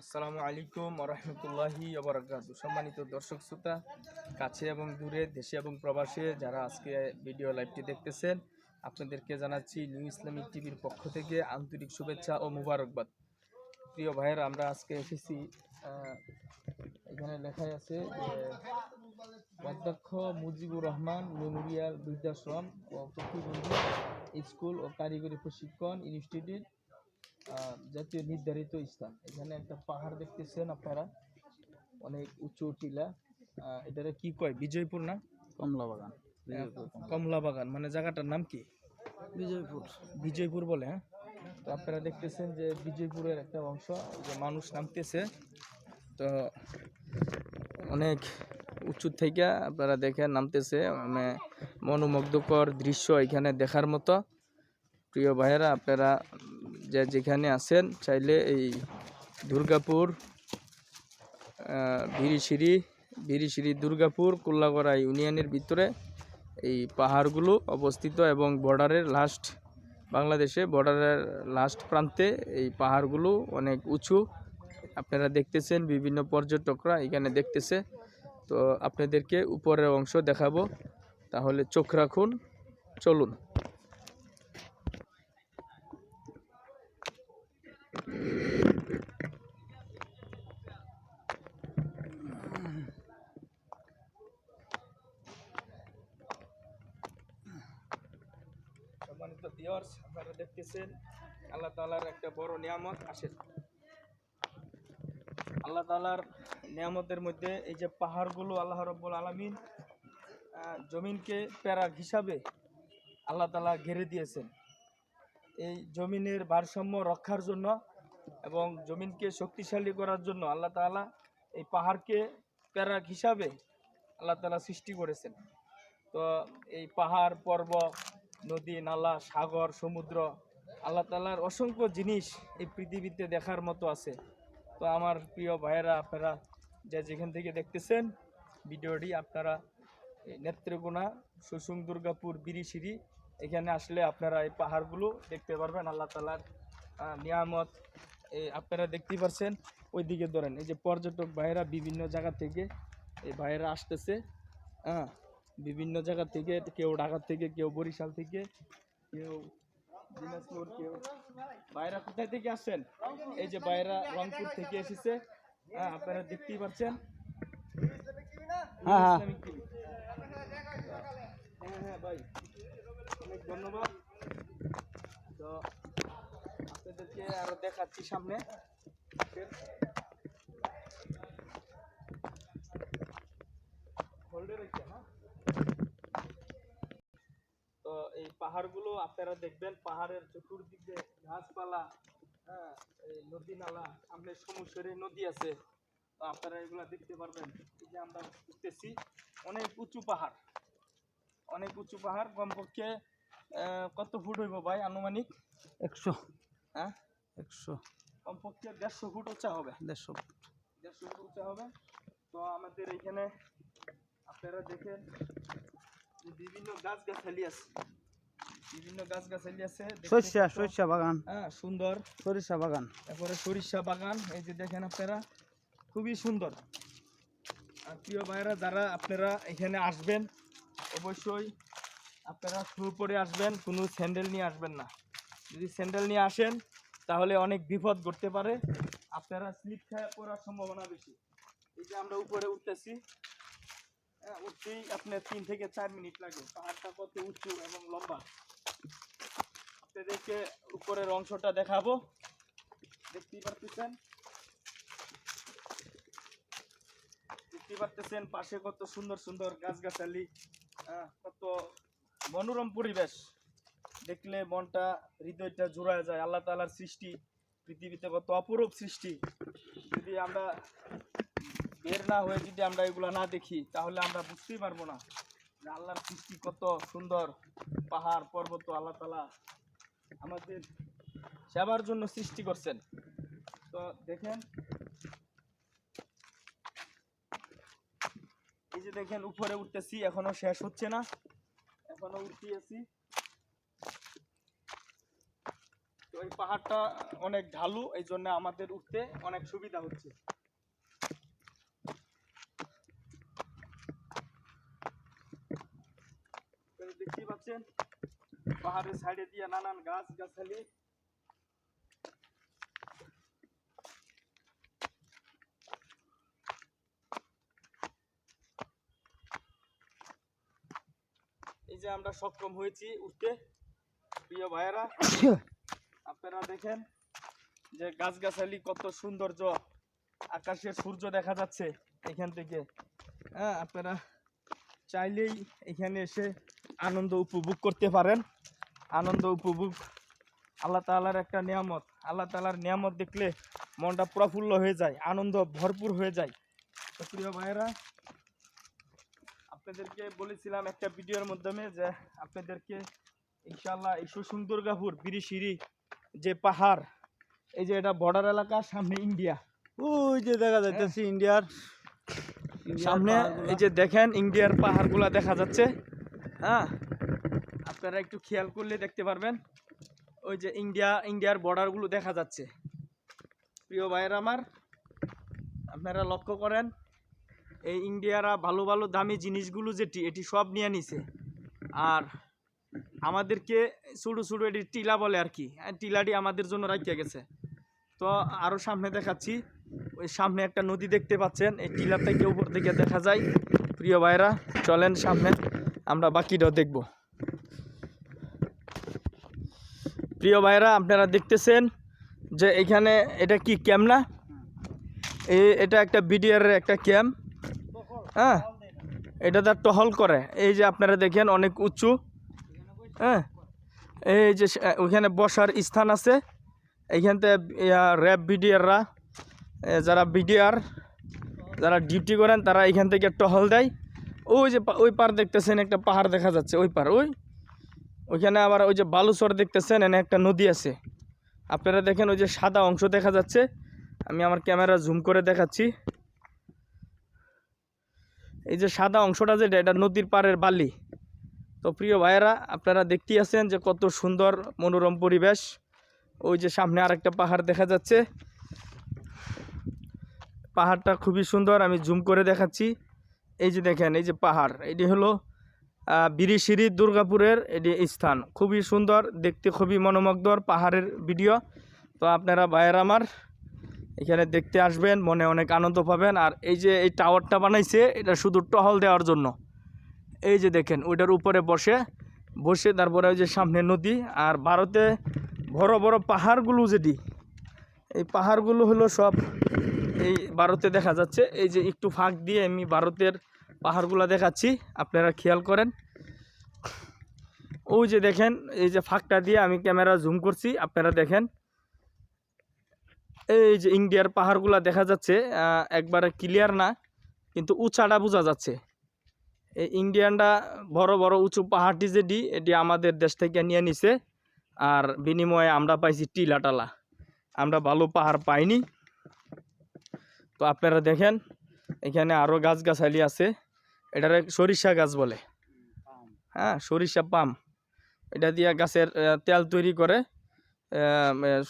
আসসালামু আলাইকুম রহমতুল্লাহি অবরাকাত সম্মানিত দর্শক শ্রোতা, কাছে এবং দূরে, দেশে এবং প্রবাসে যারা আজকে ভিডিও লাইভটি দেখতেছেন, আপনাদেরকে জানাচ্ছি নিউ ইসলামিক টিভির পক্ষ থেকে আন্তরিক শুভেচ্ছা ও মুবারকবাদ। প্রিয় ভাইয়েরা, আমরা আজকে এসেছি এখানে লেখাই আছে যে, অধ্যক্ষ মুজিবুর রহমান মেমোরিয়াল বৃদ্ধাশ্রম ও প্রতিবন্ধী স্কুল ও কারিগরি প্রশিক্ষণ ইনস্টিটিউট জাতীয় নির্ধারিত স্থান। এখানে একটা পাহাড় দেখতেছেন আপনারা। অনেক উঁচু টিলা। এটারে কি কয়? বিজয়পুর না? কমলা বাগান কমলা বাগান মানে জায়গাটার নাম কি? বিজয়পুর। বিজয়পুর বলে হ্যাঁ? তো আপনারা দেখতেছেন যে বিজয়পুরের একটা অংশ যে মানুষ নামতেছে। তো অনেক উঁচু থেকে আপনারা দেখে নামতেছে। মানে মনোমুগ্ধকর দৃশ্য এখানে দেখার মতো। প্রিয় ভাইয়েরা আপনারা যে যেখানে আছেন, চাইলে এই দুর্গাপুর ভিরিশিরি ভিরিশিরি দুর্গাপুর, কুল্লাগড়া ইউনিয়নের ভিতরে এই পাহাড়গুলো অবস্থিত এবং বর্ডারের লাস্ট বাংলাদেশে বর্ডারের লাস্ট প্রান্তে এই পাহাড়গুলো অনেক উঁচু। আপনারা দেখতেছেন বিভিন্ন পর্যটকরা এখানে দেখতেছে। তো আপনাদেরকে উপরের অংশ দেখাবো। তাহলে চোখ রাখুন, চলুন। সম্মানিত ভিউয়ার্স আপনারা দেখতেছেন আল্লাহ তাআলার একটা বড় নিয়ামত আসেন আল্লাহ তাআলার নিয়ামতের মধ্যে এই যে পাহাড়গুলো আল্লাহ রব্বুল আলামিন জমিনকে প্যারাক হিসাবে আল্লাহ তাআলা ঘিরে দিয়েছেন। এই জমিনের ভারসাম্য রক্ষার জন্য এবং জমিনকে শক্তিশালী করার জন্য আল্লাহ তাআলা এই পাহাড়কে প্যারাক হিসাবে আল্লাহ তাআলা সৃষ্টি করেছেন। তো এই পাহাড়, পর্বত, নদী, নালা, সাগর, সমুদ্র আল্লাহ তালার অসংখ্য জিনিস এই পৃথিবীতে দেখার মতো আছে। তো আমার প্রিয় ভাইয়েরা, আপনারা যে যেখান থেকে দেখতেছেন ভিডিওটি আপনারা নেত্রকোনা সুসুং দুর্গাপুর বিরিশিরি এখানে আসলে আপনারা এই পাহাড়গুলো দেখতে পারবেন আল্লাহ তালার নিয়ামত। এই আপনারা দেখতেই পাচ্ছেন ওইদিকে ধরেন এই যে পর্যটক ভাইয়েরা বিভিন্ন জায়গা থেকে এই ভাইয়েরা আসতেছে হ্যাঁ বিভিন্ন জায়গা থেকে কেউ ঢাকা থেকে কেউ বরিশাল থেকে কেউ দিনাজপুর কেউ বাইরা কোথায় থেকে আসছেন? এই যে বাইরা রংপুর থেকে এসেছে হ্যাঁ আপনারা দেখতেই পাচ্ছেন হ্যাঁ, হ্যাঁ। হ্যাঁ হ্যাঁ ভাই। ধন্যবাদ। তো আপনাদেরকে আরও দেখাচ্ছি সামনে। হ্যাঁ? তো এই পাহাড়গুলো আপনারা দেখবেন, পাহাড়ের চতুর্দিকে গাছপালা হ্যাঁ এই নদী নালা, সামনে সমুদ্রের নদী আছে। তো আপনারা এগুলা দেখতে পারবেন। এই যে আমরা উঠতেছি অনেক উঁচু পাহাড়, অনেক উঁচু পাহাড়, কমপক্ষে কত ফুট হইব ভাই আনুমানিক? একশো। হ্যাঁ? একশো। কমপক্ষে দেড়শো ফুট উঁচা হবে। দেড়শো দেড়শো ফুট উঁচা হবে। তো আমাদের এখানে আপনারা দেখেন বিভিন্ন গাছ গাছালি আছে। বিভিন্ন গাছ গাছালি আছে সরিষা সরিষা বাগান। হ্যাঁ সুন্দর। সরিষা বাগান। তারপরে সরিষা বাগান এই যে দেখেন আপনারা খুবই সুন্দর। আর প্রিয় ভাইরা যারা আপনারা এখানে আসবেন অবশ্যই আপনারা শু পরে আসবেন কোনো স্যান্ডেল নিয়ে আসবেন না। যদি স্যান্ডেল নিয়ে আসেন তাহলে অনেক বিপদ ঘটতে পারে। আপনারা স্লিপ খেয়ে পড়ার সম্ভাবনা বেশি। এই যে আমরা উপরে উঠতেছি হ্যাঁ উঠতেই আপনার তিন থেকে চার মিনিট লাগে। পাহাড়টা কত উঁচু এবং লম্বা। আপনাদেরকে উপরের অংশটা দেখাবো। দেখতেই পারতেছেন? দেখতেই পারতেছেন পাশে কত সুন্দর সুন্দর গাছগাছালি আহ, কত মনোরম পরিবেশ। দেখলে মনটা, হৃদয়টা জোড়ায় যায়। আল্লাহ তাআলার সৃষ্টি, পৃথিবীতে কত অপরূপ সৃষ্টি। যদি আমরা বের না হয়ে যদি আমরা এগুলো না দেখি, তাহলে আমরা বুঝতেই পারব না যে আল্লাহর সৃষ্টি কত সুন্দর। পাহাড়, পর্বত, আল্লাহ তাআলা আমাদের সেবার জন্য সৃষ্টি করছেন। তো দেখেন, এই যে দেখেন, উপরে উঠতেছি, এখনও শেষ হচ্ছে না। এখনও উঠি আছি তো এই পাহাড়টা অনেক ঢালু, এই জন্য আমাদের উঠতে অনেক সুবিধা হচ্ছে। দেখতেই পাচ্ছেন, পাহাড়ের সাইডে দিয়ে নানান গাছ গাছালি যে আমরা সক্ষম হয়েছি উঠতে, প্রিয় ভাইয়েরা, আপনারা দেখেন যে গাছগাছালি কত সৌন্দর্য আকাশের সূর্য দেখা যাচ্ছে এখান থেকে। হ্যাঁ আপনারা চাইলেই এখানে এসে আনন্দ উপভোগ করতে পারেন। আনন্দ উপভোগ, আল্লাহ তালার একটা নিয়ামত। আল্লাহ তালার নিয়ামত দেখলে মনটা প্রফুল্ল হয়ে যায়, আনন্দ ভরপুর হয়ে যায়। তো প্রিয় ভাইয়েরা আপনাদেরকে বলেছিলাম একটা ভিডিওর মাধ্যমে যে আপনাদেরকে ইনশাল্লাহ এই সুন্দরগাপুর বিরিশিরি যে পাহাড় এই যে এটা বর্ডার এলাকা সামনে ইন্ডিয়া। ওই যে দেখা যাইতেছে ইন্ডিয়ার। সামনে এই যে দেখেন ইন্ডিয়ার পাহাড়গুলা দেখা যাচ্ছে। হ্যাঁ আপনারা একটু খেয়াল করলে দেখতে পারবেন। ওই যে ইন্ডিয়া ইন্ডিয়ার বর্ডারগুলো দেখা যাচ্ছে। প্রিয় ভাইয়ের আমার আপনারা লক্ষ্য করেন এই ইন্ডিয়ারা ভালো ভালো দামি জিনিসগুলো যেটি, এটি সব নিয়ে নিছে। আর আমাদেরকে ছোটো ছোটো এটি টিলা বলে আর কি। টিলাটি আমাদের জন্য রাখিয়া গেছে। তো আরও সামনে দেখাচ্ছি। ওই সামনে একটা নদী দেখতে পাচ্ছেন। এই টিলা থেকে উপর থেকে দেখা যায়। প্রিয় ভাইরা, চলেন সামনে। আমরা বাকিটাও দেখব। প্রিয় ভাইরা, আপনারা দেখতেছেন যে এখানে এটা কি ক্যাম্প না? এটা একটা বিডিআর একটা ক্যাম্প। হ্যাঁ? এটা তার টহল করে। এই যে আপনারা দেখেন অনেক উঁচু। হ্যাঁ? এই যে ওইখানে বসার স্থান আছে। এইখান থেকে র্যাব বিডিআররা যারা বিডিআর যারা ডিউটি করেন, তারা এখান থেকে টহল দেয়। ওই যে ওই পার দেখতেছেন একটা পাহাড় দেখা যাচ্ছে, ওই পার, ওই। ওইখানে আবার ওই যে বালুচর দেখতেছেন, এনে একটা নদী আছে। আপনারা দেখেন ওই যে সাদা অংশ দেখা যাচ্ছে। আমি আমার ক্যামেরা জুম করে দেখাচ্ছি। এই যে সাদা অংশটা যেটা, এটা নদীর পাড়ের বালি। তো প্রিয় ভাইয়েরা, আপনারা দেখতেই আছেন যে কত সুন্দর মনোরম পরিবেশ। ওই যে সামনে আরেকটা পাহাড় দেখা যাচ্ছে। পাহাড়টা খুবই সুন্দর, আমি জুম করে দেখাচ্ছি। এই যে দেখেন, এই যে পাহাড়, এটি হলো বিরিশিরি দুর্গাপুরের এটি স্থান। খুবই সুন্দর, দেখতে খুবই মনোমুগ্ধর পাহাড়ের ভিডিও। তো আপনারা ভাইয়ের আমার এখানে দেখতে আসবেন, মনে অনেক আনন্দ পাবেন। আর এই যে এই টাওয়ারটা বানাইছে, এটা শুধু টহল দেওয়ার জন্য। এই যে দেখেন, ওইটার উপরে বসে বসে তারপরে ওই যে সামনে নদী। আর ভারতে বড় বড় পাহাড়গুলো যেটি, এই পাহাড়গুলো হলো সব এই ভারতে দেখা যাচ্ছে। এই যে একটু ফাঁক দিয়ে আমি ভারতের পাহাড়গুলো দেখাচ্ছি, আপনারা খেয়াল করেন। ওই যে দেখেন, এই যে ফাঁকটা দিয়ে আমি ক্যামেরা জুম করছি, আপনারা দেখেন। এই যে ইন্ডিয়ার পাহাড়গুলা দেখা যাচ্ছে একবারে ক্লিয়ার না কিন্তু উঁচাটা বোঝা যাচ্ছে। এই ইন্ডিয়ানরা বড় বড় উঁচু পাহাড়টি যেটি এটি আমাদের দেশ থেকে নিয়ে নিছে আর বিনিময়ে আমরা পাইছি টিলা টালা আমরা ভালো পাহাড় পাইনি। তো আপনারা দেখেন এখানে আরও গাছগাছালি আছে। এটার সরিষা গাছ বলে। হ্যাঁ সরিষা পাম। এটা দিয়ে গাছের তেল তৈরি করে।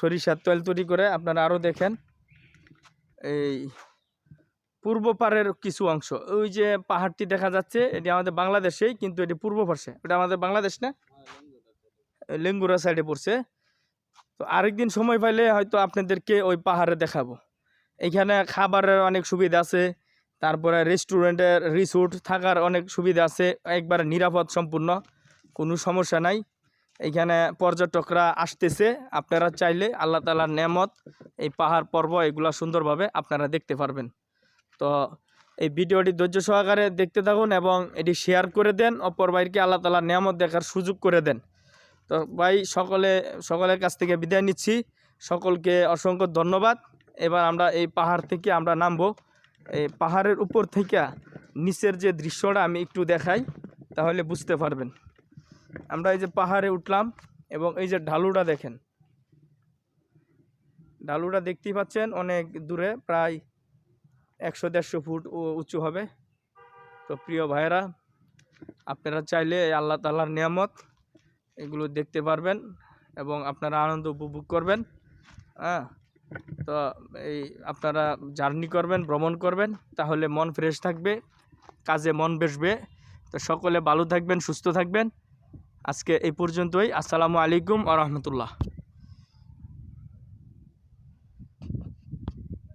সরিষার তেল তৈরি করে আপনারা আরও দেখেন। এই পূর্ব পাড়ের কিছু অংশ। ওই যে পাহাড়টি দেখা যাচ্ছে, এটি আমাদের বাংলাদেশেই, কিন্তু এটি পূর্ব পাশে এটা আমাদের বাংলাদেশ না? লেঙ্গুরা সাইডে পড়ছে। তো আরেকদিন সময় পাইলে হয়তো আপনাদেরকে ওই পাহাড়ে দেখাবো। এখানে খাবারের অনেক সুবিধা আছে, তারপরে রেস্টুরেন্টের রিসোর্ট থাকার অনেক সুবিধা আছে, একবারে নিরাপদ সম্পূর্ণ, কোনো সমস্যা নাই। এখানে পর্যটকরা আসতেছে। আপনারা চাইলে আল্লাহ তালার নেমত এই পাহাড় পর্ব এগুলা সুন্দরভাবে আপনারা দেখতে পারবেন। তো এই ভিডিওটি ধৈর্য সহকারে দেখতে থাকুন এবং এটি শেয়ার করে দেন, অপর ভাইকে আল্লাহ তালার নিয়ামত দেখার সুযোগ করে দেন। তো ভাই, সকলে, সকলের কাছ থেকে বিদায় নিচ্ছি। সকলকে অসংখ্য ধন্যবাদ। এবার আমরা এই পাহাড় থেকে আমরা নামবো। এই পাহাড়ের উপর থেকে নিচের যে দৃশ্যটা আমি একটু দেখাই, তাহলে বুঝতে পারবেন। আমরা এই যে পাহাড়ে উঠলাম এবং এই যে ঢালুটা দেখেন। ঢালুটা দেখতেই পাচ্ছেন অনেক দূরে প্রায় একশো দেড়শো ফুট উঁচু হবে। তো প্রিয় ভাইয়েরা, আপনারা চাইলে আল্লাহ তালার নিয়ামত এগুলো দেখতে পারবেন এবং আপনারা আনন্দ উপভোগ করবেন। হ্যাঁ তো এই আপনারা জার্নি করবেন, ভ্রমণ করবেন, তাহলে মন ফ্রেশ থাকবে, কাজে মন বসবে। তো সকলে ভালো থাকবেন, সুস্থ থাকবেন। আজকে এই পর্যন্তই। আসসালামু আলাইকুম আ রহমতুল্লাহ।